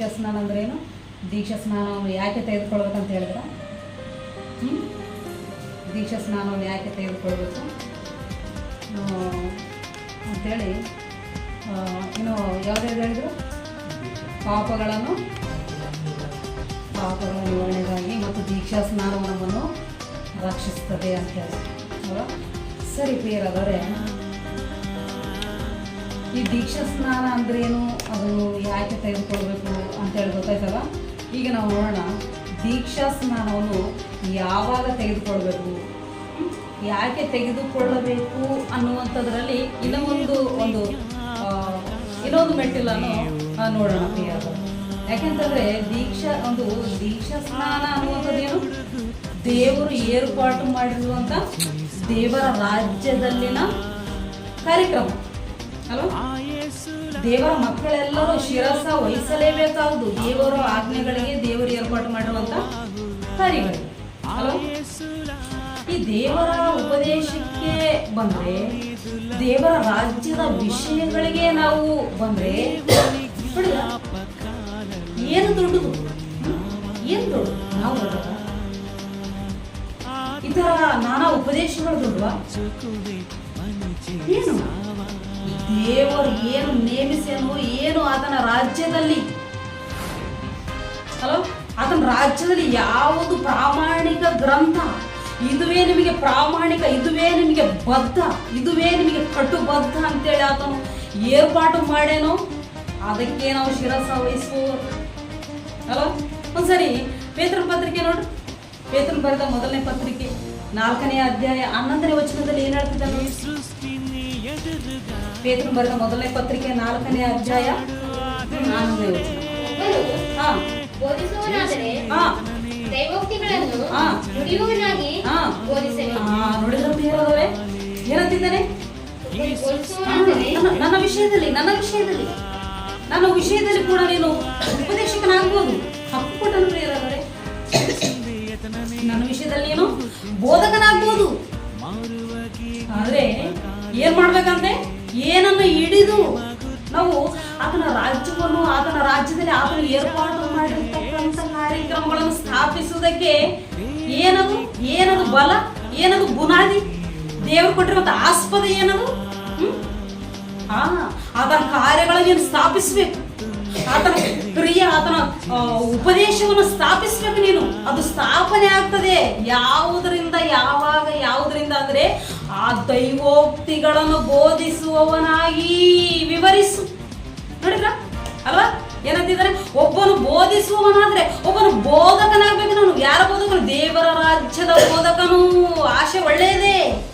ದೀಕ್ಷಾ ಸ್ನಾನ ಅಂದ್ರೇನು ದೀಕ್ಷಾ ಸ್ನಾನವನ್ನು ಯಾಕೆ ತೆಗೆದುಕೊಳ್ಬೇಕಂತ ಹೇಳಿದ್ರೆ? ದೀಕ್ಷಾ ಸ್ನಾನವನ್ನು ಯಾಕೆ ತೆಗೆದುಕೊಳ್ಬೇಕು? ಅಂತೇಳಿ ಇನ್ನು ಯಾವುದ್ಯಾವ್ದು ಹೇಳಿದ್ರು? ಪಾಪಗಳನ್ನು ಪಾಪಗಳ ನಿವಾರಣೆಗಾಗಿ ಮತ್ತು ದೀಕ್ಷಾ ಸ್ನಾನವನ್ನು ರಕ್ಷಿಸ್ತದೆ ಅಂತ ಹೇಳಿ ಸರಿ ಪ್ರಿಯರಾದವರೇ ಈ ದೀಕ್ಷಾ ಸ್ನಾನ ಅಂದ್ರೇನು ಅದು ಯಾಕೆ ತೆಗೆದುಕೊಳ್ಬೇಕು ಅಂತೇಳಿ ಗೊತ್ತಾಯ್ತಲ್ಲ? ಈಗ ನಾವು ನೋಡೋಣ. ದೀಕ್ಷಾ ಸ್ನಾನವನ್ನು ಯಾವಾಗ ತೆಗೆದುಕೊಳ್ಬೇಕು? ಯಾಕೆ ತೆಗೆದುಕೊಳ್ಳಬೇಕು ಅನ್ನುವಂಥದ್ರಲ್ಲಿ ಇನ್ನೊಂದು ಒಂದು ಇನ್ನೊಂದು ಮೆಟ್ಟಿಲನ್ನು ನೋಡೋಣ ಯಾಕೆಂತಂದ್ರೆ ದೀಕ್ಷಾ, ಒಂದು ದೀಕ್ಷಾ ಸ್ನಾನ ಅನ್ನುವಂಥದ್ದೇನು ದೇವರು ಏರ್ಪಾಟು ಮಾಡಿರುವಂಥ ದೇವರ ರಾಜ್ಯದಲ್ಲಿನ ಕಾರ್ಯಕ್ರಮ. ದೇವರ ಮಕ್ಕಳೆಲ್ಲರೂ ಶಿರಸ ವಹಿಸಲೇಬೇಕಾಗುದು ದೇವರ ಆಜ್ಞೆಗಳಿಗೆ ದೇವರು ಏರ್ಪಾಟು ಮಾಡಿರುವಂತ ಕಾರ್ಯಗಳು. ಹಲೋ? ಈ ದೇವರ ಉಪದೇಶಕ್ಕೆ ಬಂದ್ರೆ ದೇವರ ರಾಜ್ಯದ ವಿಷಯಗಳಿಗೆ ನಾವು ಬಂದ್ರೆ? ಏನು ದೊಡ್ಡದು? ಏನ್ ಏನು ದೊಡ್ಡದು? ನಾವು ದೊಡ್ಡದ ಈ ತರ ನಾನಾ ಉಪದೇಶಗಳು ದೊಡ್ಡವಾ? ಏನು? ದೇವರು ಏನು ನೇಮಿಸ್ಯಾನೋ ಏನು ಆತನ ರಾಜ್ಯದಲ್ಲಿ? ಹಲೋ ಆತನ ರಾಜ್ಯದಲ್ಲಿ ಯಾವುದು ಪ್ರಾಮಾಣಿಕ ಗ್ರಂಥ? ಇದುವೇ ನಿಮಗೆ ಪ್ರಾಮಾಣಿಕ, ಇದುವೇ ನಿಮಗೆ ಬದ್ಧ, ಇದುವೇ ನಿಮಗೆ ಕಟ್ಟುಬದ್ಧ ಅಂತೇಳಿ ಆತನು ಏರ್ಪಾಟು ಮಾಡೇನೋ ಅದಕ್ಕೆ ನಾವು ಶಿರಸ ವಹಿಸುವವರು ಹಲೋ ಒಂದ್ಸರಿ ಪೇತೃ ಪತ್ರಿಕೆ ನೋಡ್ರಿ ಪೇತೃ ಬರೆದ ಮೊದಲನೇ ಪತ್ರಿಕೆ, ನಾಲ್ಕನೇ ಅಧ್ಯಾಯ ಹನ್ನೊಂದನೇ ವಚನದಲ್ಲಿ ಏನ್ ಹೇಳ್ತಿದ್ದಾನೆ? ನೋಡಿ? ಪೇತ್ರನ್ ಬರೆದ ಮೊದಲನೇ ಪತ್ರಿಕೆ ನಾಲ್ಕನೇ ಅಧ್ಯಾಯ ಹನ್ನೊಂದನೇ ವಚನ. ಒಬ್ಬನು ಹಾ. ಬೋಧಿಸುವನಾದರೆ ಹಾ. ದೈವೋಕ್ತಿಗಳನ್ನು ಹಾ. ನುಡಿಯುವನಾಗಿ ಹಾ. ಬೋಧಿಸಬೇಕು. ಹಾ ನೋಡಿದ್ರೆ ಪ್ರಿಯರಾದವರೇ ಏನಂತಿದ್ದಾನೆ? ನನ್ನ- ವಿಷಯದಲ್ಲಿ ನನ್ನ ವಿಷಯದಲ್ಲಿ. ನನ್ನ ವಿಷಯದಲ್ಲಿ ಕೂಡ ನೀನು ಉಪದೇಶಕನಾಗ್ಬೋದು. ಹಕ್ಕು ಕೊಟ್ಟನು ನನ್ನ ವಿಷಯದಲ್ಲಿ ನೀನು ಬೋಧಕನಾಗ್ಬೋದು. ಆದ್ರೆ ಏನ್ ಮಾಡ್ಬೇಕಂತೆ? ಏನನ್ನು ಹಿಡಿದು ನಾವು ಆತನ ರಾಜ್ಯವನ್ನು, ಆತನ ರಾಜ್ಯದಲ್ಲಿ ಆತನ ಏರ್ಪಾಡು ಮಾಡಿರ್ತಕ್ಕಂಥ ಕಾರ್ಯಕ್ರಮಗಳನ್ನು ಸ್ಥಾಪಿಸುವುದಕ್ಕೆ ಏನದು? ಏನದು ಬಲ? ಏನದು ಬುನಾದಿ? ದೇವರು ಕೊಟ್ಟಿರುವಂತ ಆಸ್ಪದ ಏನದು? ಹ್ಮ್? ಆತನ ಕಾರ್ಯಗಳನ್ನು ನೀನು ಸ್ಥಾಪಿಸ್ಬೇಕು? ಆತನ ಕ್ರಿಯೆ ಆತನ ಉಪದೇಶವನ್ನು ಸ್ಥಾಪಿಸ್ಬೇಕು ನೀನು. ಅದು ಸ್ಥಾಪನೆ ಆಗ್ತದೆ. ಯಾವುದರಿಂದ, ಯಾವಾಗ, ಯಾವುದರಿಂದ ಅಂದ್ರೆ ಆ ದೈವೋಕ್ತಿಗಳನ್ನು ಬೋಧಿಸುವವನಾಗಿ ವಿವರಿಸು. ನೋಡಿದ್ರ? ಅಲ್ವಾ? ಏನಂತಿದ್ದಾರೆ? ಒಬ್ಬನು ಬೋಧಿಸುವವನಾದ್ರೆ ಒಬ್ಬನು ಬೋಧಕನಾಗ್ಬೇಕು ನಾನು. ಯಾರ ಬೋಧಕನು? ದೇವರ ರಾಜ್ಯದ ಬೋಧಕನು. ಆಶೆ ಒಳ್ಳೆಯದೇ.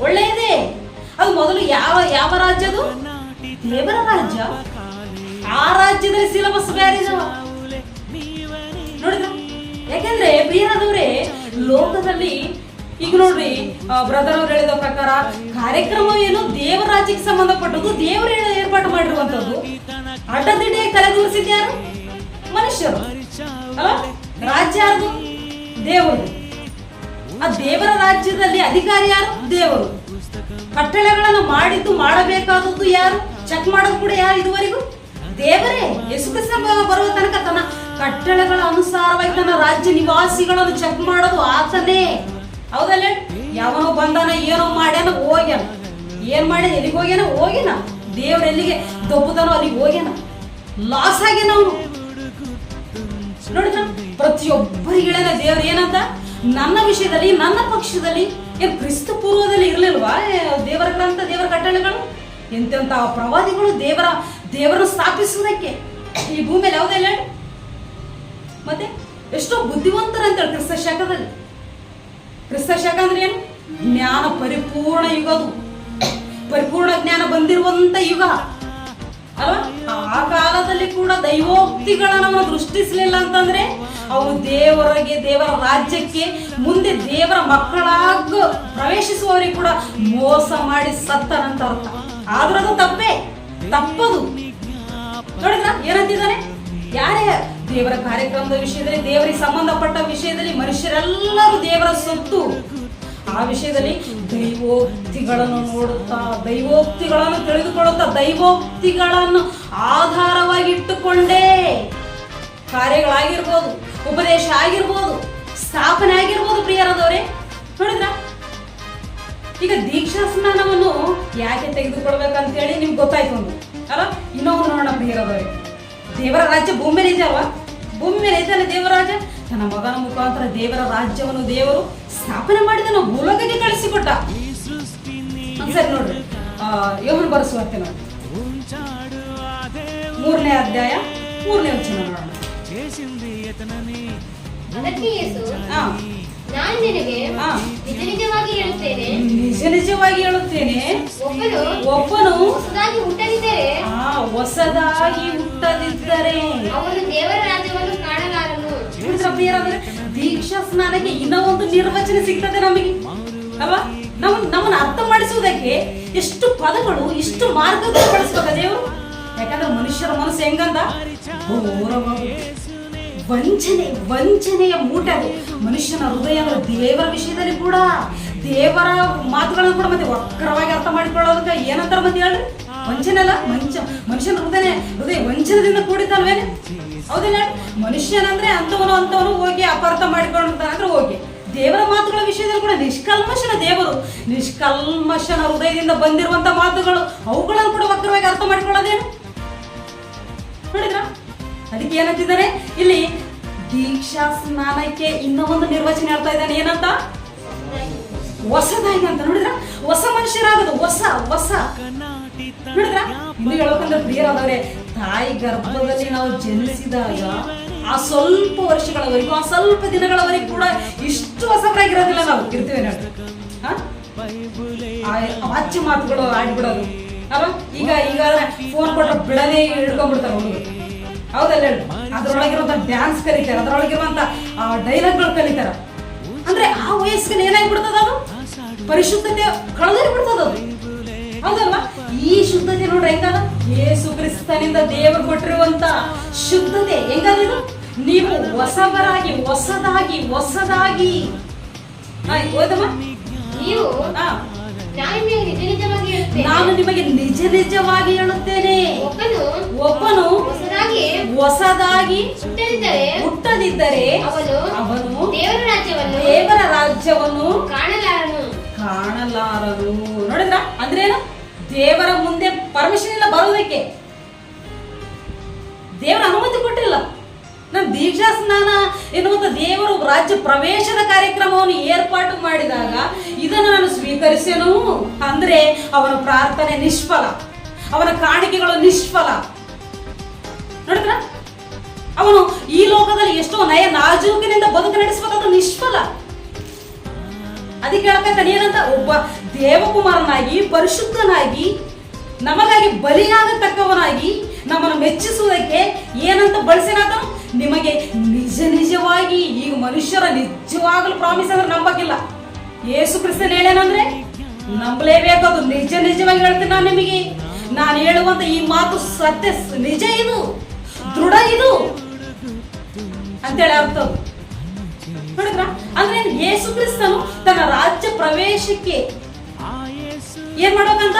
ಒಳ್ಳೆಯದೇ. ಅದು ಮೊದಲು ಯಾವ ಯಾವ ರಾಜ್ಯದು? ದೇವರ ರಾಜ್ಯ. ಆ ರಾಜ್ಯದಲ್ಲಿ ಸಿಲಬಸ್ ಬೇರೆ ನೋಡಿದ್ರ? ಯಾಕೆಂದ್ರೆ ಪ್ರಿಯರಾದವ್ರೆ ಲೋಕದಲ್ಲಿ ಈಗ ನೋಡ್ರಿ ಬ್ರದರ್ ಅವ್ರು ಹೇಳಿದ ಪ್ರಕಾರ ಕಾರ್ಯಕ್ರಮ ಏನು ದೇವರ ರಾಜ್ಯಕ್ಕೆ ಸಂಬಂಧಪಟ್ಟದ್ದು, ದೇವರು ಏರ್ಪಾಟು ಮಾಡಿರುವಂತದ್ದು ಅಡ್ಡದಿಡೆ ತಲೆದೂರಿಸಿದ ಯಾರು? ಮನುಷ್ಯರು. ರಾಜ್ಯ ಯಾರು ದೇವರು ಆ ದೇವರ ರಾಜ್ಯದಲ್ಲಿ ಅಧಿಕಾರಿ ಯಾರು? ದೇವರು. ಕಟ್ಟಳೆಗಳನ್ನು ಮಾಡಿದ್ದು, ಮಾಡಬೇಕಾದದ್ದು ಯಾರು? ಚೆಕ್ ಮಾಡೋದು ಕೂಡ ಯಾರು ಇದುವರೆಗೂ? ದೇವರೇ. ಬ- ಬರುವ ತನಕ ತನ್ನ ಕಟ್ಟಳೆಗಳ ಅನುಸಾರವಾಗಿ ತನ್ನ ರಾಜ್ಯ ನಿವಾಸಿಗಳನ್ನು ಚೆಕ್ ಮಾಡೋದು ಆತನೇ ಹೌದಲ್ಲ? ಯಾವನೋ ಬಂದಾನ, ಏನೋ ಮಾಡ್ಯಾನ, ಹೋಗ್ಯಾನ. ಏನ್ ಮಾಡ್ಯಾನ, ಎಲ್ಲಿಗೆ ಹೋಗ್ಯಾನ? ಹೋಗ್ಯಾನ ದೇವ್ರ ಎಲ್ಲಿಗೆ? ದೊಬ್ಬುತ್ತಾನೋ ಅಲ್ಲಿಗೆ ಹೋಗ್ಯಾನ. ಲಾಸ್ ಆಗ್ಯಾನ ಅವನು. ನೋಡಿದ್ರ? ಪ್ರತಿಯೊಬ್ಬರಿಗೆ ಹೇಳನ ದೇವ್ರ ಏನಂತ? ನನ್ನ ವಿಷಯದಲ್ಲಿ, ನನ್ನ ಪಕ್ಷದಲ್ಲಿ ಏನ್ ಕ್ರಿಸ್ತ ಪೂರ್ವದಲ್ಲಿ ಇರ್ಲಿಲ್ವಾ? ದೇವರ ಗ್ರಂಥ, ದೇವರ ಕಟ್ಟಳೆಗಳು? ಎಂತೆಂತ ಪ್ರವಾದಿಗಳು ದೇವರ, ದೇವರನ್ನು ಸ್ಥಾಪಿಸುವುದಕ್ಕೆ? ಈ ಭೂಮಿಯಲ್ಲಿ ಹೇಳು? ಮತ್ತೆ ಎಷ್ಟೋ ಬುದ್ಧಿವಂತರಂತೇಳಿ ಕ್ರಿಸ್ತ ಶಕದಲ್ಲಿ ಕ್ರಿಸ್ತ ಶಾಖ ಅಂದ್ರೆ ಏನು? ಜ್ಞಾನ ಪರಿಪೂರ್ಣ ಯುಗದು ಪರಿಪೂರ್ಣ ಜ್ಞಾನ ಬಂದಿರುವಂತ ಯುಗ. ಅಲ್ವಾ? ಆ ಕಾಲದಲ್ಲಿ ಕೂಡ ದೈವೋಕ್ತಿಗಳನ್ನ ದೃಷ್ಟಿಸಲಿಲ್ಲ ಅಂತಂದ್ರೆ ಅವರು ದೇವರಿಗೆ ದೇವರ ರಾಜ್ಯಕ್ಕೆ, ಮುಂದೆ ದೇವರ ಮಕ್ಕಳಾಗ ಪ್ರವೇಶಿಸುವವರಿಗೆ ಕೂಡ ಮೋಸ ಮಾಡಿ ಸತ್ತನಂತ ಅರ್ಥ. ಆದ್ರೂ ಅದು ತಪ್ಪೇ. ತಪ್ಪದು. ನೋಡಿದ್ರ? ಏನಂತಿದ್ದಾನೆ? ಯಾರೇ ದೇವರ ಕಾರ್ಯಕ್ರಮದ ವಿಷಯದಲ್ಲಿ, ದೇವರಿಗೆ ಸಂಬಂಧಪಟ್ಟ ವಿಷಯದಲ್ಲಿ ಮನುಷ್ಯರೆಲ್ಲರೂ ದೇವರ ಸೊತ್ತು. ಆ ವಿಷಯದಲ್ಲಿ ದೈವೋಕ್ತಿಗಳನ್ನು ನೋಡುತ್ತಾ, ದೈವೋಕ್ತಿಗಳನ್ನು ತಿಳಿದುಕೊಳ್ಳುತ್ತಾ, ದೈವೋಕ್ತಿಗಳನ್ನು ಆಧಾರವಾಗಿಟ್ಟುಕೊಂಡೇ ಕಾರ್ಯಗಳಾಗಿರ್ಬೋದು, ಉಪದೇಶ ಆಗಿರ್ಬೋದು, ಸ್ಥಾಪನೆ ಆಗಿರ್ಬೋದು ಪ್ರಿಯರಾದವರೇ. ನೋಡಿದ್ರ? ಈಗ ದೀಕ್ಷಾ ಸ್ನಾನವನ್ನು ಯಾಕೆ ತೆಗೆದುಕೊಳ್ಬೇಕಂತೇಳಿ ನಿಮ್ಗೆ ಗೊತ್ತಾಯ್ತು ಅಲ್ಲ, ಇನ್ನೊಂದು ನೋಡೋಣ ಪ್ರಿಯರಾದವರೇ. ದೇವರ ರಾಜ್ಯ ಭೂಮಿ ಮೇಲೆ ಇದೆ ಅಲ್ವಾ ಭೂಮಿ ಮೇಲೆ ಐತಲ್ಲ ದೇವರ ರಾಜ್ಯ ತನ್ನ ಮಗನ ಮುಖಾಂತರ ದೇವರ ರಾಜ್ಯವನ್ನು ದೇವರು ಸ್ಥಾಪನೆ ಮಾಡಿದ ನಾವು ಭೂಲೋಕಕ್ಕೆ ಕಳಿಸಿಕೊಟ್ಟ ಒಂದ್ಸರಿ ನೋಡ್ರಿ ಆ, ಯೋಹನ್ ಬರೆಸುವಂತೆ ನೋಡಿ ಮೂರನೇ ಅಧ್ಯಾಯ ಮೂರನೇ ವಚನ ನೋಡೋಣ ಅದಕ್ಕೆ ಯೇಸು ಹಾ ನಾನು ನಿನಗೆ ನಿಜ ನಿಜವಾಗಿ ಹೇಳುತ್ತೇನೆ. ನಿಜ ನಿಜವಾಗಿ ಹೇಳುತ್ತೇನೆ. ಒಬ್ಬನು ಒಬ್ಬನು ಹೊಸದಾಗಿ ಹುಟ್ಟದಿದ್ದರೆ ಆ ಹೊಸದಾಗಿ ಹುಟ್ಟದಿದ್ದರೆ. ಅವನು ದೇವರ ರಾಜ್ಯವನ್ನು ಕಾಣಲಾರನು. ಪ್ರಿಯರಾದ್ರೆ ದೀಕ್ಷಾ ಸ್ನಾನಕ್ಕೆ ಇನ್ನೂ ಒಂದು ನಿರ್ವಚನ ಸಿಗ್ತದೆ ನಮಗೆ. ಅಲ್ವಾ? ನಮ್ ನಮ್ಮನ್ನ ಅರ್ಥ ಮಾಡಿಸುವುದಕ್ಕೆ ಎಷ್ಟು ಪದಗಳು ಇಷ್ಟು ಮಾರ್ಗಗಳು ಬಳಸ್ಬೇಕ ದೇವರು. ಯಾಕಂದ್ರೆ ಮನುಷ್ಯರ ಮನಸ್ಸು ಹೆಂಗಂದ? ಘೋರವಾಗುತ್ತೆ. ವಂಚನೆ, ವಂಚನೆಯ ಮೂಟ ಅದು. ಮನುಷ್ಯನ ಹೃದಯ ಅಂದ್ರೆ ದೇವರ ವಿಷಯದಲ್ಲಿ ಕೂಡ, ದೇವರ ಮಾತುಗಳನ್ನು ಕೂಡ ಮತ್ತೆ ವಕ್ರವಾಗಿ ಅರ್ಥ ಮಾಡಿಕೊಳ್ಳೋದಕ್ಕೆ ಏನಂತಾರೆ ಮತ್ತೆ ಹೇಳ್ರಿ? ವಂಚನೆ ಅಲ್ಲ, ಮಂಚ, ಮನುಷ್ಯನ ಹೃದಯ ಹೃದಯ ವಂಚನದಿಂದ ಕೂಡಿದ್ದಲ್ವೇನೆ ಹೌದಿಲ್ಲ? ಮನುಷ್ಯನಂದ್ರೆ ಅಂತವನು ಅಂತವನು ಹೋಗಿ ಅಪಾರ್ಥ ಮಾಡಿಕೊಂಡಿರ್ತಾನೆ ಅಂದ್ರೆ ಹೋಗಿ. ದೇವರ ಮಾತುಗಳ ವಿಷಯದಲ್ಲಿ ಕೂಡ ನಿಷ್ಕಲ್ಮಶನ ದೇವರು, ನಿಷ್ಕಲ್ಮಶನ ಹೃದಯದಿಂದ ಬಂದಿರುವಂತ ಮಾತುಗಳು, ಅವುಗಳನ್ನು ಕೂಡ ವಕ್ರವಾಗಿ ಅರ್ಥ ಮಾಡಿಕೊಳ್ಳೋದೇನು? ನೋಡಿದ್ರ? ಅದಕ್ಕೆ ಏನಂತಿದ್ದಾರೆ ಇಲ್ಲಿ ದೀಕ್ಷಾ ಸ್ನಾನಕ್ಕೆ ಇನ್ನೂ ಒಂದು ನಿರ್ವಚನ ಹೇಳ್ತಾ ಇದ್ದಾನೆ. ಏನಂತ? ಹೊಸದಾಗಿ ಅಂತ. ನೋಡಿದ್ರ? ಹೊಸ ಮನುಷ್ಯರಾಗೋದು. ಹೊಸ ಹೊಸ. ನೋಡಿದ್ರ? ಇನ್ನು ಹೇಳ್ಬೇಕಂದ್ರೆ ಪ್ರಿಯರಾದವ್ರೆ, ತಾಯಿ ಗರ್ಭದಲ್ಲಿ ನಾವು ಜನಿಸಿದಾಗ ಆ ಸ್ವಲ್ಪ ವರ್ಷಗಳವರೆಗೂ, ಆ ಸ್ವಲ್ಪ ದಿನಗಳವರೆಗೂ ಕೂಡ ಇಷ್ಟು ಹೊಸಬರಾಗಿರೋದಿಲ್ಲ ನಾವು. ಇರ್ತೀವಿ ಅಚ್ಚು ಮಾತುಗಳು ಆಡ್ಬಿಡೋದು. ಅಲ್ವಾ? ಈಗ ಈಗ ಫೋನ್ ಕೊಟ್ಟರೆ ಬಿಡದೆ ಹಿಡ್ಕೊಂಡ್ಬಿಡ್ತಾರೆ ಹುಡುಗರು. ಹೌದಲ್ಲ? ಹೇಳು ಅದ್ರೊಳಗಿರುವಂತ ಡ್ಯಾನ್ಸ್ ಕಲಿತಾರೆ ಅದ್ರೊಳಗಿರುವಂತ ಡೈಲಾಗ್ಗಳು ಕಲಿತಾರ ಅಂದ್ರೆ ಆ ವಯಸ್ಸಿಗೆ ಏನಾಗ್ಬಿಡ್ತದ ಅದು? ಪರಿಶುದ್ಧತೆ ಕಳೆದೋಗ್ಬಿಡ್ತದ ಅದು. ಹೌದಲ್ವಾ? ಈ ಶುದ್ಧತೆ ನೋಡ್ರಿ, ಹೆಂಗದ? ಯೇಸು ಕ್ರಿಸ್ತನಿಂದ ದೇವರು ಕೊಟ್ಟಿರುವಂತ ಶುದ್ಧತೆ, ಹೆಂಗದ ನೀವು ಹೊಸಬರಾಗಿ, ಹೊಸದಾಗಿ ಹೊಸದಾಗಿ. ಓದಮ್ಮ ನೀವು. ನಾನು ನಿಮಗೆ ನಿಜ ನಿಜವಾಗಿ ಹೇಳುತ್ತೇನೆ. ಒಬ್ಬನು ಹೊಸದಾಗಿ ಹುಟ್ಟದಿದ್ದರೆ ಅವನು ದೇವರ ರಾಜ್ಯವನ್ನು ದೇವರ ರಾಜ್ಯವನ್ನು ಕಾಣಲಾರನು. ಕಾಣಲಾರನು. ನೋಡಿದ್ರ? ಅಂದ್ರೇನು? ದೇವರ ಮುಂದೆ ಪರ್ಮಿಷನ್ ಇಲ್ಲ ಬರೋದಕ್ಕೆ ದೇವರ ಅನುಮತಿ ಕೊಟ್ಟಿಲ್ಲ. ನಾನು ದೀಕ್ಷಾ ಸ್ನಾನ ಎನ್ನುವಂಥ ದೇವರು ರಾಜ್ಯ ಪ್ರವೇಶದ ಕಾರ್ಯಕ್ರಮವನ್ನು ಏರ್ಪಾಟು ಮಾಡಿದಾಗ ಇದನ್ನು ನಾನು ಸ್ವೀಕರಿಸೇನು. ಅಂದರೆ ಅವನ ಪ್ರಾರ್ಥನೆ ನಿಷ್ಫಲ. ಅವನ ಕಾಣಿಕೆಗಳು ನಿಷ್ಫಲ. ನೋಡಿದ್ರ? ಅವನು ಈ ಲೋಕದಲ್ಲಿ ಎಷ್ಟೋ ನಯ ನಾಜೂಕಿನಿಂದ ಬದುಕು ನಡೆಸುವುದು ನಿಷ್ಫಲ. ಅದಕ್ಕೆ ಹೇಳ್ಬೇಕಾದ್ರೆ ಏನಂತ? ಒಬ್ಬ ದೇವಕುಮಾರನಾಗಿ, ಪರಿಶುದ್ಧನಾಗಿ, ನಮಗಾಗಿ ಬಲಿಯಾಗತಕ್ಕವನಾಗಿ ನಮ್ಮನ್ನು ಮೆಚ್ಚಿಸುವುದಕ್ಕೆ ಏನಂತ ಬಳಸಿನಾತ ನಿಮಗೆ ನಿಜ ನಿಜವಾಗಿ ಈ ಮನುಷ್ಯರ ನಿಜವಾಗಲೂ ಪ್ರಾಮಿಸ್ ಅಂದ್ರೆ ನಂಬಕ್ಕಿಲ್ಲ. ಏಸು ಕ್ರಿಸ್ತನ್ ಹೇಳೇನಂದ್ರೆ, ನಂಬಲೇಬೇಕು ಅದು ನಿಜ ನಿಜವಾಗಿ ಹೇಳ್ತೀನಿ ನಾನು ನಿಮಗೆ. ನಾನು ಹೇಳುವಂತ ಈ ಮಾತು ಸತ್ಯ, ನಿಜ ಇದು, ದೃಢ ಇದು. ಅಂತೇಳಿ ಅರ್ಥ. ನೋಡಿದ್ರ? ಅಂದ್ರೆ ಯೇಸು ಕ್ರಿಸ್ತನು ತನ್ನ ರಾಜ್ಯ ಪ್ರವೇಶಕ್ಕೆ ಏನ್ ಮಾಡ್ಬೇಕಂತ?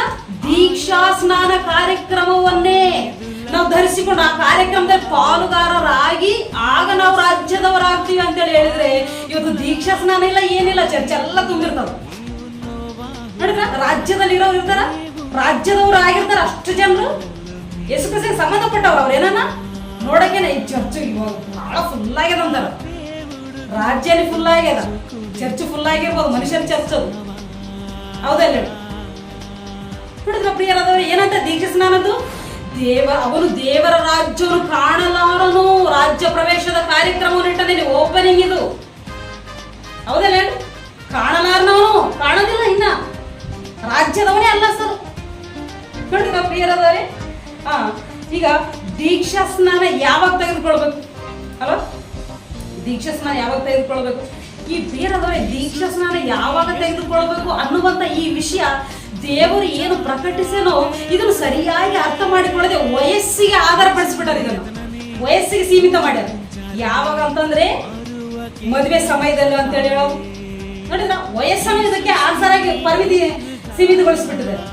ದೀಕ್ಷಾ ಸ್ನಾನ ಕಾರ್ಯಕ್ರಮವನ್ನೇ ನಾವು ಧರಿಸಿಕೊಂಡು ಆ ಕಾರ್ಯಕ್ರಮದಲ್ಲಿ ಪಾಲುಗಾರರಾಗಿ ಆಗ ನಾವು ರಾಜ್ಯದವರಾಗ್ತೀವಿ ಅಂತೇಳಿ ಹೇಳಿದ್ರೆ ಇವತ್ತು ದೀಕ್ಷಾ ಸ್ನಾನ ಇಲ್ಲ ಏನಿಲ್ಲ ಚರ್ಚ್ ಎಲ್ಲ ತುಂಬಿರ್ತಾವ ನೋಡಿದ್ರ ರಾಜ್ಯದಲ್ಲಿ ಇರೋರು ಇರ್ತಾರ ರಾಜ್ಯದವರು ಆಗಿರ್ತಾರ ಅಷ್ಟು ಜನರು ಯೇಸು ಕ್ರಿಸ್ತಗೆ ಸಂಬಂಧಪಟ್ಟವ್ರು ಅವ್ರು ಏನನ್ನ ನೋಡಕ್ಕೇನೆ ಈ ಚರ್ಚ್ ಇವಾಗ ಬಹಳ ಫುಲ್ ಆಗ್ಯದ ಅಂತಾರ ರಾಜ್ಯನೇ ಫುಲ್ ಆಗ್ಯದ ಚರ್ಚ್ ಫುಲ್ ಆಗಿರ್ಬೋದು ಮನುಷ್ಯನ ಚರ್ಚ್ ಅದು ಹೌದಲ್ಲ ಹೇಳಿ? ನೋಡಿದ್ರ ಪ್ರಿಯರಾದವರು ಏನಂತ ದೀಕ್ಷಾ ಸ್ನಾನದ್ದು ದೇವ, ಅವನು ದೇವರ ರಾಜ್ಯವನ್ನು ಕಾಣಲಾರನು. ರಾಜ್ಯ ಪ್ರವೇಶದ ಕಾರ್ಯಕ್ರಮವನ್ನು ಓಪನಿಂಗ್ ಇದು. ಹೌದಲ್ಲ? ಕಾಣಲಾರನವನು, ಕಾಣೋದಿಲ್ಲ ಇನ್ನ. ರಾಜ್ಯದವನೇ ಅಲ್ಲ ಸರ್. ನೋಡಿದ್ರ ಪ್ರಿಯರಾದವರೇ ಹಾ, ಈಗ ದೀಕ್ಷಾ ಸ್ನಾನ ಯಾವಾಗ ತೆಗೆದುಕೊಳ್ಬೇಕು? ಅಲ್ವಾ ದೀಕ್ಷಾ ಸ್ನಾನ ಯಾವಾಗ ತೆಗೆದುಕೊಳ್ಬೇಕು? ಈ ಬೇರೆದವರೇ ದೀಕ್ಷಾ ಸ್ನಾನ ಯಾವಾಗ ತೆಗೆದುಕೊಳ್ಬೇಕು ಅನ್ನುವಂತ ಈ ವಿಷಯ ದೇವರು ಏನು ಪ್ರಕಟಿಸೇನೋ ಇದನ್ನು ಸರಿಯಾಗಿ ಅರ್ಥ ಮಾಡಿಕೊಳ್ಳದೆ ವಯಸ್ಸಿಗೆ ಆಧಾರ ಪಡಿಸ್ಬಿಟ್ಟಾರೆ ಇದನ್ನು. ವಯಸ್ಸಿಗೆ ಸೀಮಿತ ಮಾಡ್ಯಾರ. ಯಾವಾಗ ಅಂತಂದ್ರೆ ಮದುವೆ ಸಮಯದಲ್ಲಿ ಅಂತ ಹೇಳಿ ನೋಡಿದ್ರ, ವಯಸ್ಸನ್ನು ಇದಕ್ಕೆ ಆನ್ಸರ್ ಆಗಿ ಪರಿಮಿತಿ ಸೀಮಿತಗೊಳಿಸ್ಬಿಟ್ಟಿದ್ದಾರೆ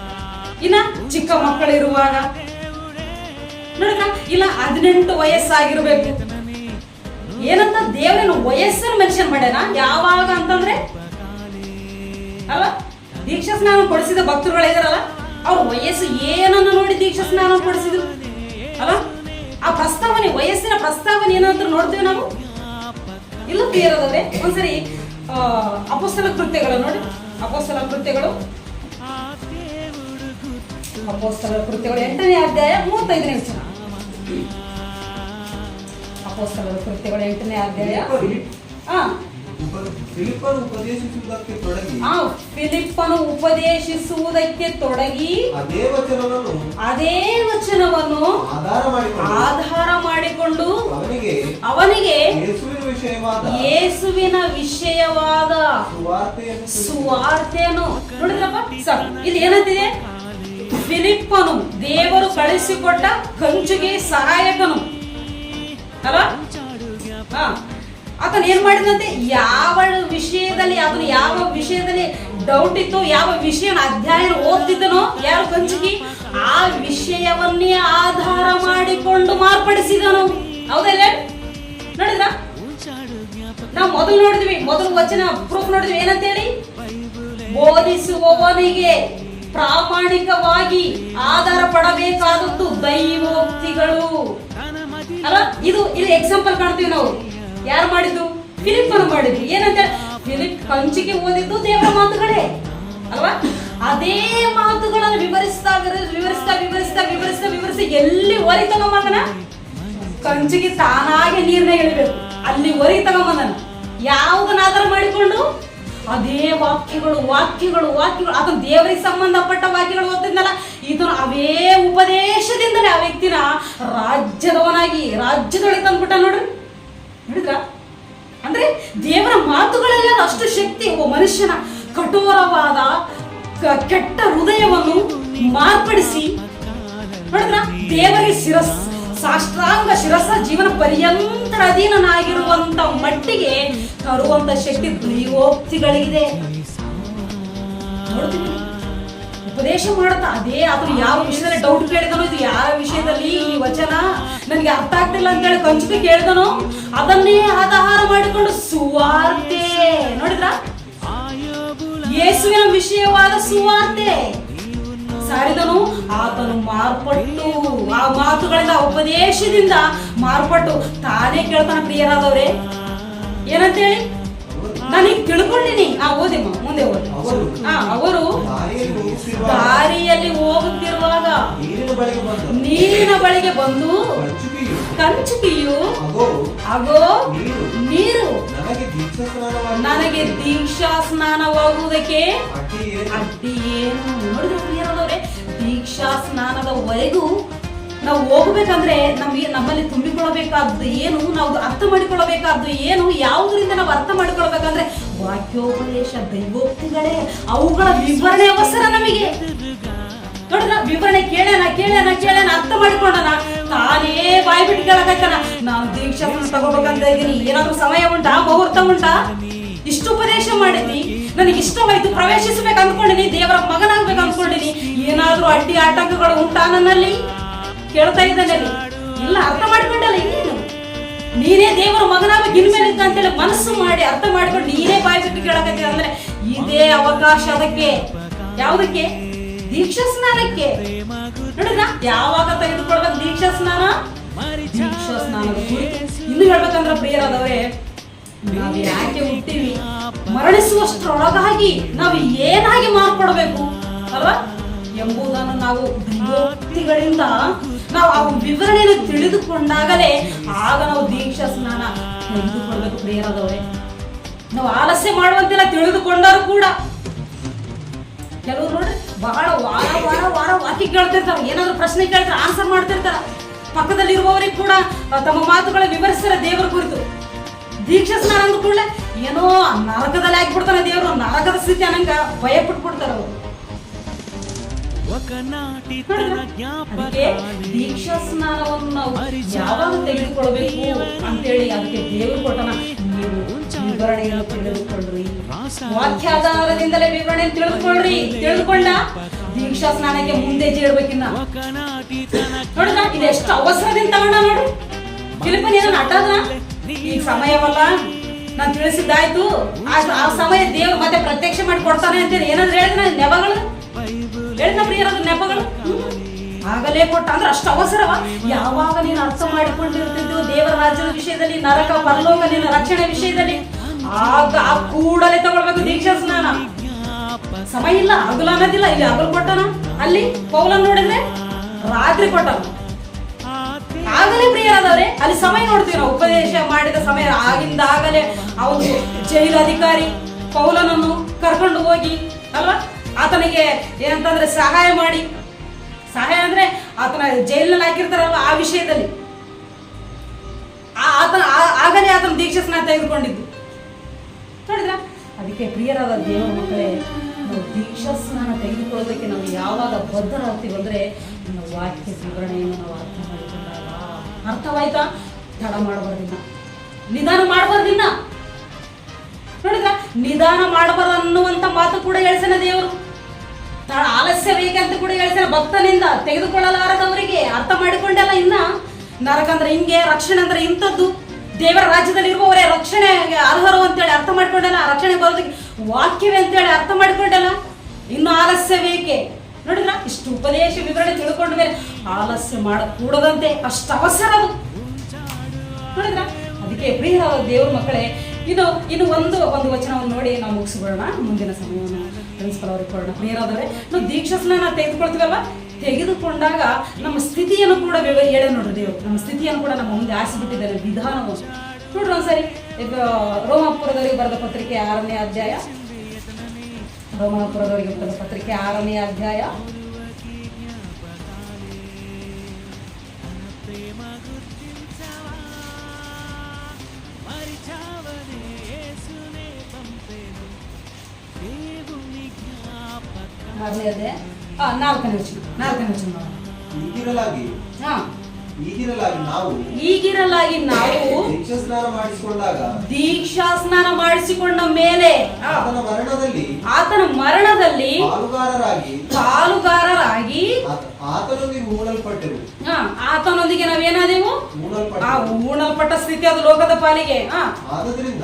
ಇನ್ನ ಚಿಕ್ಕ ಮಕ್ಕಳಿರುವಾಗ ನೋಡಿದ್ರ ಇಲ್ಲ ಹದಿನೆಂಟು ವಯಸ್ಸಾಗಿರ್ಬೇಕು. ಏನಂತ ದೇವರನ್ನ ವಯಸ್ಸನ್ನು ಮೆನ್ಷನ್ ಮಾಡ್ಯಾನ? ಯಾವಾಗ ಅಂತಂದ್ರೆ, ಅಲ್ಲ ದೀಕ್ಷಾ ಸ್ನಾನ ಕೊಡಿಸಿದ ಭಕ್ತರುಗಳಿದಾರಲ್ಲ ಅವ್ರ ವಯಸ್ಸು ಏನನ್ನು ನೋಡಿ ದೀಕ್ಷಾ ಸ್ನಾನ ಕೊಡಿಸಿದ್ರು ಅಲ್ಲ ಆ ಪ್ರಸ್ತಾವನೆ ವಯಸ್ಸಿನ ಪ್ರಸ್ತಾವನೆ ಏನಂತ ನೋಡ್ತೇವೆ ನಾವು? ಇಲ್ಲ ಕ್ಲಿಯರ್ ಒಂದ್ಸರಿ ಅಪೋಸ್ತಲ ಕೃತ್ಯಗಳು ನೋಡಿ ಅಪೋಸ್ತಲ ಕೃತ್ಯಗಳು. ಅಪೋಸ್ತಲ ಕೃತ್ಯಗಳು ಎಂಟನೇ ಅಧ್ಯಾಯ ಮೂವತ್ತೈದನೇ ವಚನ. ಅಪೋಸ್ತಲ ಕೃತ್ಯಗಳು ಎಂಟನೇ ಅಧ್ಯಾಯ. ಹಾ ಉಪದೇಶಿಸುವುದಕ್ಕೆ ತೊಡಗಿ. ಆ ಫಿಲಿಪ್ಪನು ಉಪದೇಶಿಸುವುದಕ್ಕೆ ತೊಡಗಿ. ಅದೇ ವಚನವನ್ನು ಅದೇ ವಚನವನ್ನು ಆಧಾರ ಮಾಡಿಕೊಂಡು ಆಧಾರ ಮಾಡಿಕೊಂಡು ಅವನಿಗೆ ಅವನಿಗೆ ಯೇಸುವಿನ ವಿಷಯವಾದ ಯೇಸುವಿನ ವಿಷಯವಾದ ಸುವಾರ್ತೆಯನ್ನು ಸುವಾರ್ತೆಯನ್ನು ನೋಡಿದ್ರಪ್ಪ? ಸರ್ ಇಲ್ಲಿ ಏನಂತಿದೆ? ಫಿಲಿಪ್ಪನು ದೇವರು ಕಳಿಸಿಕೊಟ್ಟ ಕಂಚುಗೆ ಸಹಾಯಕನು. ಅಲ್ಲ ಹಾ. ಆತನ ಏನ್ ಮಾಡಿದಂತೆ ಯಾವ ವಿಷಯದಲ್ಲಿ ಅದು ಯಾವ ವಿಷಯದಲ್ಲಿ ಡೌಟ್ ಇತ್ತು, ಯಾವ ವಿಷಯ ಅಧ್ಯಯನ ಓದ್ತಿದ್ದನೋ, ಯಾರು ಕಂಚಿಗೆ ಆ ವಿಷಯವನ್ನೇ ಆಧಾರ ಮಾಡಿಕೊಂಡು ಮಾರ್ಪಡಿಸಿದನು. ಹೌದಲ್ಲ ನೋಡಿದ್ರ? ನಾವು ಮೊದಲು ನೋಡಿದ್ವಿ, ಮೊದಲು ವಚನ ಪ್ರೂಫ್ ನೋಡಿದ್ವಿ. ಏನಂತೇಳಿ? ಬೋಧಿಸುವವನಿಗೆ ಪ್ರಾಮಾಣಿಕವಾಗಿ ಆಧಾರ ಪಡಬೇಕಾದದ್ದು ದೈವೋಕ್ತಿಗಳು. ಅಲ್ಲ, ಇದು ಇಲ್ಲಿ ಎಕ್ಸಾಂಪಲ್ ಕಾಣ್ತೀವಿ ನಾವು. ಯಾರು ಮಾಡಿದ್ದು? ಫಿಲಿಪ್ ಅವರು ಮಾಡಿದ್ರು ಏನಂತ? ಫಿಲಿಪ್ ಕಂಚಿಗೆ ಓದಿದ್ದು ದೇವರ ಮಾತುಗಳೇ. ಅಲ್ವಾ? ಅದೇ ಮಾತುಗಳನ್ನು ವಿವರಿಸ್ತಾ ವಿವರಿ- ವಿವರಿಸ್ತಾ ವಿವರಿಸ್ತಾ ವಿವರಿಸ್ತಾ ವಿವರಿಸಿ ಎಲ್ಲಿ ಒರಿತನ ಮಗನ? ಕಂಚಿಗೆ ತಾನಾಗೆ ನೀರ್ನ ಹೇಳಬೇಕು ಅಲ್ಲಿ ಒರಿ ಮಗನ. ಯಾವುದನ್ನ ಆಧಾರ ಮಾಡಿಕೊಂಡು ಅದೇ ವಾಕ್ಯಗಳು ವಾಕ್ಯಗಳು ವಾಕ್ಯಗಳು. ಅದನ್ನ ದೇವರಿಗೆ ಸಂಬಂಧಪಟ್ಟ ವಾಕ್ಯಗಳು ಓದ್ತಿದ್ನಲ್ಲ? ಇದನ್ನು ಅವೇ ಉಪದೇಶದಿಂದಲೇ ಆ ವ್ಯಕ್ತಿನ ರಾಜ್ಯದವನಾಗಿ, ರಾಜ್ಯದೊಳಗೆ ತಂದ್ಬಿಟ್ಟ ನೋಡ್ರಿ. ನೋಡಿದ್ರ ಅಂದ್ರೆ ದೇವರ ಮಾತುಗಳೆಲ್ಲ ಅಷ್ಟು ಶಕ್ತಿ ಒಬ್ಬ ಮನುಷ್ಯನ ಕಠೋರವಾದ ಕೆಟ್ಟ ಹೃದಯವನ್ನು ಮಾರ್ಪಡಿಸಿ, ನೋಡಿದ್ರ? ದೇವರಿಗೆ ಶಿರಸ್ ಸಾಷ್ಟ್ರಾಂಗ ಶಿರಸ, ಜೀವನ ಪರ್ಯಂತ ಅಧೀನನಾಗಿರುವಂತ ಮಟ್ಟಿಗೆ ತರುವಂತ ಶಕ್ತಿ ದುರ್ಯೋಕ್ತಿಗಳಿಗಿದೆ ನೋಡ್ತೀವಿ ಉಪದೇಶ ಮಾಡುತ್ತಾ? ಅದೇ ಆದ್ರೂ ಯಾವ ವಿಷಯದಲ್ಲಿ ಡೌಟ್ ಕೇಳಿದನೋ, ಇದು ಯಾವ ವಿಷಯದಲ್ಲಿ ಈ ವಚನ ನನಗೆ ಅರ್ಥ ಆಗ್ತಿಲ್ಲ ಅಂತ ಹೇಳಿ ಕಂಚಿಕೆ ಕೇಳಿದನೋ, ಅದನ್ನೇ ಆಧಾರ ಮಾಡಿಕೊಂಡು ಸುವಾರ್ತೆ. ನೋಡಿದ್ರ? ಯೇಸುವಿನ ವಿಷಯವಾದ ಸುವಾರ್ತೆ. ಸಾರಿದನು, ಆತನು ಮಾರ್ಪಟ್ಟು, ಆ ಮಾತುಗಳಿಂದ ಉಪದೇಶದಿಂದ ಮಾರ್ಪಟ್ಟು ತಾನೇ ಕೇಳ್ತಾನ ಪ್ರಿಯರಾದವ್ರೆ. ಏನಂತೇಳಿ? ನಾನೀಗ ತಿಳ್ಕೊಂಡಿನಿ. ಆ ಓದಿಮ್ಮ ಮುಂದೆ ಓದಿ. ಅವರು ದಾರಿಯಲ್ಲಿ ಹೋಗುತ್ತಿರುವಾಗ ನೀರಿನ ಬಳಿಗೆ ಬಂದು ಕಂಚುಕಿಯು ಅಗೋ ನೀರು ನನಗೆ ದೀಕ್ಷಾ ಸ್ನಾನವಾಗುವುದಕ್ಕೆ ಅಡ್ಡಿ ಏನು? ನೋಡಿದ್ರು ದೀಕ್ಷಾ ಸ್ನಾನದವರೆಗೂ ನಾವು ಹೋಗ್ಬೇಕಂದ್ರೆ ನಮ್ಗೆ ನಮ್ಮಲ್ಲಿ ತುಂಬಿಕೊಳ್ಳಬೇಕಾದ್ದು ಏನು, ನಾವು ಅರ್ಥ ಮಾಡಿಕೊಳ್ಳಬೇಕಾದ್ದು ಏನು, ಯಾವುದರಿಂದ ನಾವು ಅರ್ಥ ಮಾಡಿಕೊಳ್ಬೇಕಂದ್ರೆ ವಾಕ್ಯೋಪದೇಶ ದೈವೋಕ್ತಿಗಳೇ, ಅವುಗಳ ವಿವರಣೆ ಅವಸರ ನಮಗೆ. ನೋಡಿದ್ರ, ವಿವರಣೆ ಕೇಳೋಣ ಕೇಳೋಣ ಕೇಳೋಣ ಅರ್ಥ ಮಾಡಿಕೊಂಡನ, ತಾನೇ ಬಾಯಿ ಬಿಟ್ಟು ಕೇಳಕತ್ತಾನ. ನಾನು ದೀಕ್ಷಾ ತಗೋಬೇಕಂತ ಇದ್ದೀನಿ. ಏನಾದ್ರೂ ಸಮಯ ಉಂಟಾ, ಮುಹೂರ್ತ ಉಂಟಾ? ಇಷ್ಟು ಉಪದೇಶ ಮಾಡಿದ್ನಿ ನನಗೆ ಇಷ್ಟವಾಯ್ತು ಪ್ರವೇಶಿಸಬೇಕು ಅಂದ್ಕೊಂಡಿನಿ, ದೇವರ ಮಗನಾಗ್ಬೇಕು ಅಂದ್ಕೊಂಡಿನಿ. ಏನಾದ್ರೂ ಅಡ್ಡಿ ಆಟಂಕಗಳು ಉಂಟಾ ನನ್ನಲ್ಲಿ? ಕೇಳ್ತಾ ಇದ್ದಾನೆ ಇಲ್ಲ ಅರ್ಥ ಮಾಡ್ಕೊಂಡಲ್ಲ ಏನು ನೀನೇ ದೇವರ ಮಗನಾಗ ಗಿನ್ಮೇಲೆ ಇದ್ದ ಅಂತೇಳಿ ಮನಸ್ಸು ಮಾಡಿ ಅರ್ಥ ಮಾಡ್ಕೊಂಡು ನೀನೇ ಬಾಯಿ ಬಿಟ್ಟು ಕೇಳಕತ್ತೆ ಅಂದ್ರೆ ಇದೇ ಅವಕಾಶ ಅದಕ್ಕೆ. ಯಾವುದಕ್ಕೆ? ದೀಕ್ಷಾ ಸ್ನಾನಕ್ಕೆ. ನೋಡಿದ್ರ? ಯಾವಾಗ ತೆಗೆದುಕೊಳ್ಬೇಕು ದೀಕ್ಷಾ ಸ್ನಾನ? ದೀಕ್ಷಾ ಸ್ನಾನ ಇನ್ನು ಹೇಳ್ಬೇಕಂದ್ರ ಪ್ರಿಯರಾದವರೇ, ನಾವು ಯಾಕೆ ಹುಟ್ಟಿವಿ? ಮರಣಿಸುವಷ್ಟರೊಳಗಾಗಿ ನಾವು ಏನಾಗಿ ಮಾರ್ಪಡಬೇಕು ಅಲ್ವಾ? ಎಂಬುದನ್ನು ನಾವು ದೈವೋಕ್ತಿಗಳಿಂದ ನಾವು ಆ ವಿವರಣೆಯನ್ನು ತಿಳಿದುಕೊಂಡಾಗಲೇ ಆಗ ನಾವು ದೀಕ್ಷಾ ಸ್ನಾನ ತೆಗೆದುಕೊಳ್ಬೇಕು ಪ್ರಿಯರಾದವರೇ. ನಾವು ಆಲಸ್ಯ ಮಾಡುವಂತೆಲ್ಲ ತಿಳಿದುಕೊಂಡರೂ ಕೂಡ. ಕೆಲವರು ನೋಡ್ರಿ, ಬಹಳ ವಾರ ವಾರ ವಾರ ವಾಕಿ ಕೇಳ್ತಿರ್ತಾರ. ಏನಾದ್ರು ಪ್ರಶ್ನೆ ಕೇಳ್ತಾರೆ ಆನ್ಸರ್ ಮಾಡ್ತಿರ್ತಾರ. ಪಕ್ಕದಲ್ಲಿರುವವರಿಗೆ ಕೂಡ ತಮ್ಮ ಮಾತುಗಳ ವಿವರಿಸ್ತಾರೆ ದೇವರ ಕುರಿತು. ದೀಕ್ಷಾ ಸ್ನಾನ ಅಂದ ಕೂಡಲೇ ಏನೋ ನರಕದಲ್ಲಿ ಹಾಕ್ಬಿಡ್ತಾನೆ ದೇವರು, ನರಕದ ಸ್ಥಿತಿ ಅನ್ನಂಗ ಭಯ ಪಟ್ಬಿಡ್ತಾರ ಅವರು. ಅದಕ್ಕೆ ದೀಕ್ಷಾ ಸ್ನಾನವನ್ನು ನಾವು ಯಾವಾಗ ತೆಗೆದುಕೊಳ್ಬೇಕು ಅಂತೇಳಿ ಅದಕ್ಕೆ ದೇವರು ಕೊಟ್ಟನ ನೀವು ವಿವರಣೆಯನ್ನು ತಿಳಿದುಕೊಳ್ಳ್ರಿ. ವಾಕ್ಯಾಧಾರದಿಂದಲೇ ವಿವರಣೆ ತಿಳಿದುಕೊಳ್ಳ್ರಿ. ತಿಳಿದುಕೊಂಡ ದೀಕ್ಷಾ ಸ್ನಾನಕ್ಕೆ ಮುಂದೆ ಜೇಡ್ಬೇಕಿನ್ನ ನೋಡಿದ ಇದು ಎಷ್ಟು ಅವಸರದಿಂದ ತಗೊಂಡ ನೋಡು. ಫಿಲಿಪನ್ ಏನು ನಟದ ಈಗ ಸಮಯವಲ್ಲ. ನಾನು ತಿಳಿಸಿದ್ದಾಯ್ತು. ಆ ಸಮಯ ದೇವರು ಮತ್ತೆ ಪ್ರತ್ಯಕ್ಷ ಮಾಡಿ ಕೊಡ್ತಾನೆ ಅಂತೇಳಿ ಏನಾದ್ರು ಹೇಳಿದ್ರೆ ನೆಪಗಳು ಹೇಳಿದ ಪ್ರಿಯರದ ನೆಪಗಳು. ಆಗಲೇ ಕೊಟ್ಟ ಅಂದ್ರೆ ಅಷ್ಟು ಅವಸರವ? ಯಾವಾಗ ನೀನು ಅರ್ಥ ಮಾಡಿಕೊಂಡಿರ್ತಿದ್ದು ದೇವರ ರಾಜ್ಯದ ವಿಷಯದಲ್ಲಿ, ನರಕ ಪರಲೋಕ ನಿನ್ನ ರಕ್ಷಣೆ ವಿಷಯದಲ್ಲಿ, ಆಗ ಆ ಕೂಡಲೇ ತಗೊಳ್ಬೇಕು ದೀಕ್ಷಾ ಸ್ನಾನ. ಸಮಯ ಇಲ್ಲ, ಹಗಲು ಅನ್ನೋದಿಲ್ಲ, ಇಲ್ಲಿ ಹಗಲು ಕೊಟ್ಟನ? ಅಲ್ಲಿ ಪೌಲನ್ ನೋಡಿದ್ರೆ ರಾತ್ರಿ ಕೊಟ್ಟನು. ಆಗಲೇ ಪ್ರಿಯರಾದವ್ರೆ, ಅಲ್ಲಿ ಸಮಯ ನೋಡ್ತೀವಿ ನಾವು. ಉಪದೇಶ ಮಾಡಿದ ಸಮಯ ಆಗಿಂದ ಆಗಲೇ ಅವನು ಜೈಲು ಅಧಿಕಾರಿ ಪೌಲನನ್ನು ಕರ್ಕೊಂಡು ಹೋಗಿ, ಅಲ್ವಾ? ಆತನಿಗೆ ಏನಂತಂದ್ರೆ ಸಹಾಯ ಮಾಡಿ. ಸಹಾಯ ಅಂದ್ರೆ ಆತನ ಜೈಲಿನಲ್ಲಿ ಹಾಕಿರ್ತಾರಲ್ವ ಆ ವಿಷಯದಲ್ಲಿ. ಆತನ ಆಗಲೇ ಆತನ ದೀಕ್ಷೆ ಸ್ನಾನ ತೆಗೆದುಕೊಂಡಿದ್ದು. ನೋಡಿದ್ರ? ಅದಕ್ಕೆ ಪ್ರಿಯರಾದ ದೇವರ ಮಕ್ಕಳೇ, ನಾವು ದೀಕ್ಷಾ ಸ್ನಾನ ತೆಗೆದುಕೊಳ್ಳೋದಕ್ಕೆ ನಾವು ಯಾವಾಗ ಬದ್ಧರಾಗ್ತೀವಿ ಅಂದ್ರೆ ನಮ್ಮ ವಾಕ್ಯ ವಿವರಣೆಯನ್ನು ನಾವು ಅರ್ಥ ಮಾಡಿಕೊಂಡಾಗ. ಅರ್ಥವಾಯ್ತಾ? ತಡ ಮಾಡಬಾರ್ದಿಲ್ಲ. ನಿಧಾನ ಮಾಡಬಾರ್ದಿನ್ನ ನೋಡಿದ್ರ? ನಿಧಾನ ಮಾಡಬಾರ್ದು ಅನ್ನುವಂತ ಮಾತು ಕೂಡ ಹೇಳ್ಸನ ದೇವರು. ತಡ ಆಲಸ್ಯ ಬೇಕಂತ ಕೂಡ ಹೇಳ್ತಾರೆ ಭಕ್ತನಿಂದ ತೆಗೆದುಕೊಳ್ಳಲಾರದವರಿಗೆ ಅರ್ಥ ಮಾಡಿಕೊಂಡಲ್ಲ ಇನ್ನ. ನರಕ ಅಂದ್ರೆ ಹಿಂಗೆ, ರಕ್ಷಣೆ ಅಂದ್ರೆ ಇಂಥದ್ದು. ದೇವರ ರಾಜ್ಯದಲ್ಲಿ ಇರುವವರೇ ರಕ್ಷಣೆ ಅರ್ಹರು ಅಂತೇಳಿ ಅರ್ಥ ಮಾಡ್ಕೊಂಡಲ್ಲ ರಕ್ಷಣೆ ಬರೋದಕ್ಕೆ ವಾಕ್ಯವೇ ಅಂತೇಳಿ ಅರ್ಥ ಮಾಡ್ಕೊಂಡಲ್ಲ. ಇನ್ನು ಆಲಸ್ಯ ಬೇಕೆ? ನೋಡಿದ್ರ? ಇಷ್ಟು ಉಪದೇಶ ವಿವರಣೆ ತಿಳ್ಕೊಂಡ ಮೇಲೆ ಆಲಸ್ಯ ಮಾಡಕೂಡದಂತೆ ಅಷ್ಟು ಅವಸರ ಅದು. ನೋಡಿದ್ರ? ಅದಕ್ಕೆ ಪ್ರಿಯರಾದ ದೇವ್ರ ಮಕ್ಕಳೇ, ಇದು ಇನ್ನು ಒಂದು ಒಂದು ವಚನವನ್ನು ನೋಡಿ ಮುಗಿಸ್ಬಿಡೋಣ ಮುಂದಿನ ಸಮಯವನ್ನು ಪ್ರಿನ್ಸಿಪಲ್ ಅವ್ರಿಗೆ ಕೊಡೋಣ. ಪ್ರಿಯರಾದವರೇ ನಾವು ದೀಕ್ಷಸ್ನ ನಾವು ತೆಗೆದುಕೊಳ್ತೀವಲ್ವ? ತೆಗೆದುಕೊಂಡಾಗ ನಮ್ಮ ಸ್ಥಿತಿಯನ್ನು ಕೂಡ ಹೇಳೇ ನೋಡ್ರಿ ದೇವರು. ನಮ್ಮ ಸ್ಥಿತಿಯನ್ನು ಕೂಡ ನಮ್ಮ ಮುಂದೆ ಆರಿಸಿಬಿಟ್ಟಿದ್ದಾರೆ ವಿಧಾನವನ್ನು ನೋಡ್ರಿ ಒಂದ್ಸರಿ, ಈಗ ರೋಮಾಪುರದವರಿಗೆ ಬರೆದ ಪತ್ರಿಕೆ ಆರನೇ ಅಧ್ಯಾಯ. ರೋಮಾಪುರದವರಿಗೆ ಬರೆದ ಪತ್ರಿಕೆ ಆರನೇ ಅಧ್ಯಾಯ. ಅದೇ? ಆ, ನಾಲ್ಕನೇ ವಚನ ನಾಲ್ಕನೇ ವಚನ. ಈಗಿರಲಾಗಿ. ಹಾ. ಈಗಿರಲಾಗಿ ನಾವು ಈಗಿರಲಾಗಿ ನಾವು ದೀಕ್ಷಾ ಸ್ನಾನ ಮಾಡಿಸಿಕೊಂಡಾಗ ದೀಕ್ಷಾ ಸ್ನಾನ ಮಾಡಿಸಿಕೊಂಡ ಮೇಲೆ ಆತನ ಮರಣದಲ್ಲಿ ಆತನ ಮರಣದಲ್ಲಿ ಪಾಲುಗಾರರಾಗಿ ಪಾಲುಗಾರರಾಗಿ ಆತ- ಆತನೊಂದಿಗೆ ಮೂಡಲ್ಪಟ್ಟರು ಆ, ಆತನೊಂದಿಗೆ ನಾವೇನಾದೆವು? ಆ ಸ್ಥಿತಿ ಅದು ಲೋಕದ ಪಾಲಿಗೆ ಆದದ್ರಿಂದ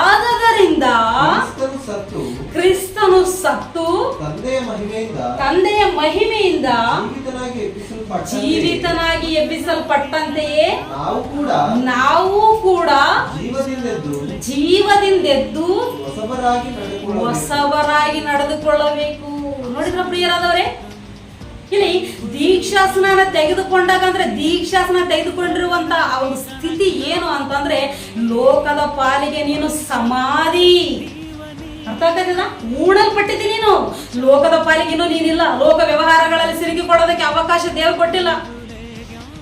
ಆದದರಿಂದ ಸತ್ತು ಕ್ರಿಸ್ತನು ಸತ್ತು ತಂದೆಯ ಮಹಿಮೆಯಿಂದ ತಂದೆಯ ಮಹಿಮೆಯಿಂದ ಜೀವಿತನಾಗಿ ಎಬ್ಬಿಸಲ್ಪಟ್ಟಂತೆಯೇ ನಾವು ಕೂಡ ನಾವು ಕೂಡ ಜೀವದಿಂದೆದ್ದು ಜೀವದಿಂದೆದ್ದು ಹೊಸಬರಾಗಿ ನಡೆದುಕೊಳ್ಳಬೇಕು. ಹೊಸವರಾಗಿ ನಡೆದುಕೊಳ್ಳಬೇಕು. ನೋಡಿದ್ರ ಪ್ರಿಯರಾದವರೇ ಇಲ್ಲಿ ದೀಕ್ಷಾ ಸ್ನಾನ ತೆಗೆದುಕೊಂಡಾಗ ಅಂದ್ರೆ ದೀಕ್ಷಾಸನ ತೆಗೆದುಕೊಂಡಿರುವಂತ ಆ ಒಂದು ಸ್ಥಿತಿ ಏನು ಅಂತಂದ್ರೆ ಲೋಕದ ಪಾಲಿಗೆ ನೀನು ಸಮಾಧಿ. ಅರ್ಥ ಆಗ್ತದ ಮೂಡಲ್ಪಟ್ಟಿದ್ದಿ ನೀನು. ಲೋಕದ ಪಾಲಿಗೆ ಇನ್ನೂ ನೀನಿಲ್ಲ. ಲೋಕ ವ್ಯವಹಾರಗಳಲ್ಲಿ ಸಿಲುಕಿಕೊಳ್ಳೋದಕ್ಕೆ ಅವಕಾಶ ದೇವರು ಕೊಟ್ಟಿಲ್ಲ.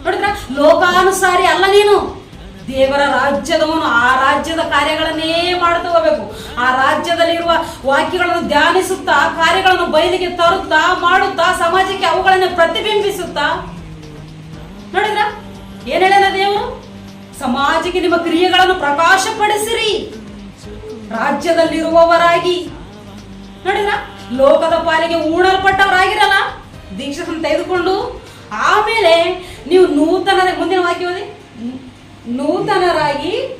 ನೋಡಿದ್ರ? ಲೋಕಾನುಸಾರಿ ಅಲ್ಲ ನೀನು. ದೇವರ ರಾಜ್ಯದವನು ಆ ರಾಜ್ಯದ ಕಾರ್ಯಗಳನ್ನೇ ಮಾಡ್ತಾ ಹೋಗ್ಬೇಕು. ಆ ರಾಜ್ಯದಲ್ಲಿರುವ ವಾಕ್ಯಗಳನ್ನು ಧ್ಯಾನಿಸುತ್ತಾ ಕಾರ್ಯಗಳನ್ನು ಬಯಲಿಗೆ ತರುತ್ತಾ, ಮಾಡುತ್ತಾ, ಸಮಾಜಕ್ಕೆ ಅವುಗಳನ್ನು ಪ್ರತಿಬಿಂಬಿಸುತ್ತಾ? ನೋಡಿದ್ರ? ಏನ್ ಹೇಳಲ್ಲ ದೇವರು? ಸಮಾಜಕ್ಕೆ ನಿಮ್ಮ ಕ್ರಿಯೆಗಳನ್ನು ಪ್ರಕಾಶಪಡಿಸಿರಿ. ರಾಜ್ಯದಲ್ಲಿರುವವರಾಗಿ. ನೋಡಿದ್ರ? ಲೋಕದ ಪಾಲಿಗೆ ಊಡಲ್ಪಟ್ಟವರಾಗಿರಲ್ಲ ದೀಕ್ಷೆಯನ್ನು ತೆಗೆದುಕೊಂಡು ಆಮೇಲೆ ನೀವು ನೂತನ ಮುಂದಿನ ವಾಕ್ಯ ಓದಿ. ನೂತನರಾಗಿ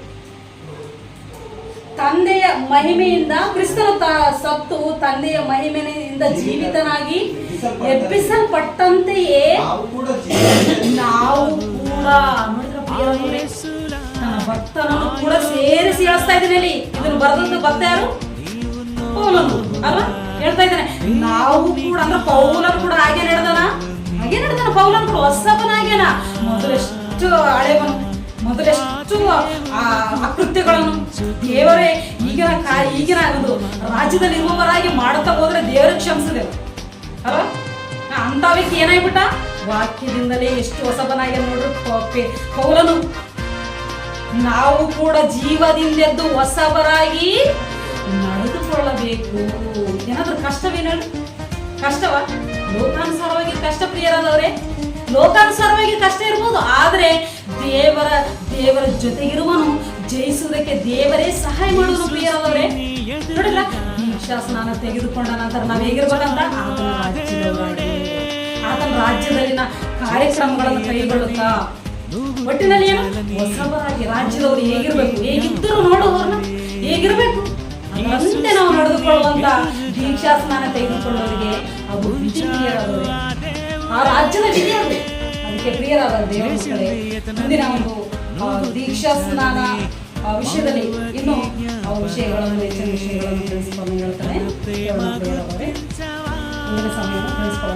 ತಂದೆಯ ಮಹಿಮೆಯಿಂದ ಕ್ರಿಸ್ತನ ತ- ಸತ್ತು ತಂದೆಯ ಮಹಿಮೆಯಿಂದ ಜೀವಿತನಾಗಿ ಎಬ್ಬಿಸಲ್ಪಟ್ಟಂತೆಯೇ ನಾವು ಕೂಡ ಭಕ್ತನನ್ನು ಕೂಡ ಸೇರಿಸಿ ಹೇಳ್ತಾ ಇದ್ದೀನಿ ಅಲ್ಲಿ ಇದನ್ನು ಬರೆದದ್ದು ಭಕ್ತ ಯಾರು? ಪೌಲನು, ಅಲ್ವಾ? ಹೇಳ್ತಾ ಇದ್ದಾನೆ. ನಾವು ಕೂಡ ಅಂದ್ರೆ ಪೌಲನ್ ಕೂಡ ಹಾಗೆ ನಡೆದನ? ಹಾಗೆ ನಡೆದನ ಪೌಲನ್ ಕೂಡ ಹೊಸಬನಾಗ್ಯಾನ ಮೊದಲೆಷ್ಟು ಹಳೆವನು ಮೊದಲೆಷ್ಟು ಅಕೃತ್ಯಗಳನ್ನು ದೇವರೇ, ಈಗಿನ ಕಾ, ಈಗಿನ ಒಂದು ರಾಜ್ಯದಲ್ಲಿ ಇರುವವರಾಗಿ ಮಾಡುತ್ತಾ ಹೋದ್ರೆ ದೇವರ ಕ್ಷಮಿಸಿದೆ. ಅಲ್ವಾ? ಅಂತ ವ್ಯಕ್ತಿ ಏನಾಗ್ಬಿಟ್ಟ? ವಾಕ್ಯದಿಂದಲೇ ಎಷ್ಟು ಹೊಸಬನಾಗಿ ನೋಡ್ರಿ ಪೌಲನು ನಾವು ಕೂಡ ಜೀವದಿಂದೆದ್ದು ಹೊಸಬರಾಗಿ ನಡೆದುಕೊಳ್ಳಬೇಕು. ಏನಾದ್ರೂ ಕಷ್ಟವೇನು ಕಷ್ಟವ? ಲೋಕಾನುಸಾರವಾಗಿ ಕಷ್ಟ ಪ್ರಿಯರಾದವ್ರೆ ಲೋಕಾನುಸಾರವಾಗಿ ಕಷ್ಟ ಇರ್ಬೋದು, ಆದ್ರೆ ದೇವರ ದೇವರ ಜೊತೆಗಿರುವನು ಜಯಿಸುವುದಕ್ಕೆ ದೇವರೇ ಸಹಾಯ ಮಾಡುವುದು ಪ್ರಿಯರಾದವ್ರೆ. ನೋಡಿಲ್ಲ ದೀಕ್ಷಾ ಸ್ನಾನ ತೆಗೆದುಕೊಂಡ ನಂತರ ನಾವ್ ರಾಜ್ಯದವರಾಗಿ ಆತನ ರಾಜ್ಯದಲ್ಲಿನ ಕಾರ್ಯಕ್ರಮಗಳನ್ನು ಕೈಗೊಳ್ಳುತ್ತಾ ಒಟ್ಟಿನಲ್ಲಿ ಏನು? ಹೊಸಬರಾಗಿ ರಾಜ್ಯದವರು ಹೇಗಿರ್ಬೇಕು? ಹೇಗಿದ್ದರು ನೋಡು ಅವ್ರನ್ನ ಹೇಗಿರ್ಬೇಕು? ಅದರಂತೆ ನಾವು ನಡೆದುಕೊಳ್ಳುವಂತ ದೀಕ್ಷಾ ಸ್ನಾನ ತೆಗೆದುಕೊಳ್ಳೋರಿಗೆ ಅವರು ವಿಧಿ. ಆ ರಾಜ್ಯದ ವಿಧಿ ಅದಕ್ಕೆ ಪ್ರಿಯರಾದ ದೇವರೇ ಮುಂದಿನ ಒಂದು ದೀಕ್ಷಾ ಸ್ನಾನ ವಿಷಯದಲ್ಲಿ ಇನ್ನು ವಿಷಯಗಳನ್ನು, ಹೆಚ್ಚಿನ ವಿಷಯಗಳನ್ನು ತಿಳಿಸಿಕೊಂಡು ಹೇಳ್ತಾರೆ ಮುಂದಿನ ಸಮಯ ತಿಳಿಸ್ಕೊಳ್ಳೋಣ